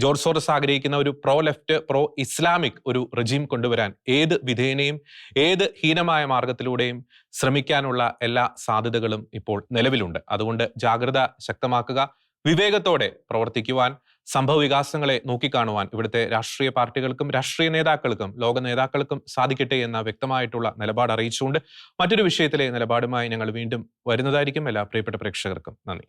ജോർജ് സോറസ് ആഗ്രഹിക്കുന്ന ഒരു പ്രോ ലെഫ്റ്റ് പ്രോ ഇസ്ലാമിക് ഒരു റെജീം കൊണ്ടുവരാൻ ഏത് വിധേനയും ഏത് ഹീനമായ മാർഗത്തിലൂടെയും ശ്രമിക്കാനുള്ള എല്ലാ സാധ്യതകളും ഇപ്പോൾ നിലവിലുണ്ട്. അതുകൊണ്ട് ജാഗ്രത ശക്തമാക്കുക വിവേകത്തോടെ പ്രവർത്തിക്കുവാൻ സംഭവ വികാസങ്ങളെ നോക്കിക്കാണുവാൻ ഇവിടുത്തെ രാഷ്ട്രീയ പാർട്ടികൾക്കും രാഷ്ട്രീയ നേതാക്കൾക്കും ലോക നേതാക്കൾക്കും സാധിക്കട്ടെ എന്ന വ്യക്തമായിട്ടുള്ള നിലപാട് അറിയിച്ചുകൊണ്ട് മറ്റൊരു വിഷയത്തിലെ നിലപാടുമായി ഞങ്ങൾ വീണ്ടും വരുന്നതായിരിക്കും. എല്ലാ പ്രിയപ്പെട്ട പ്രേക്ഷകർക്കും നന്ദി.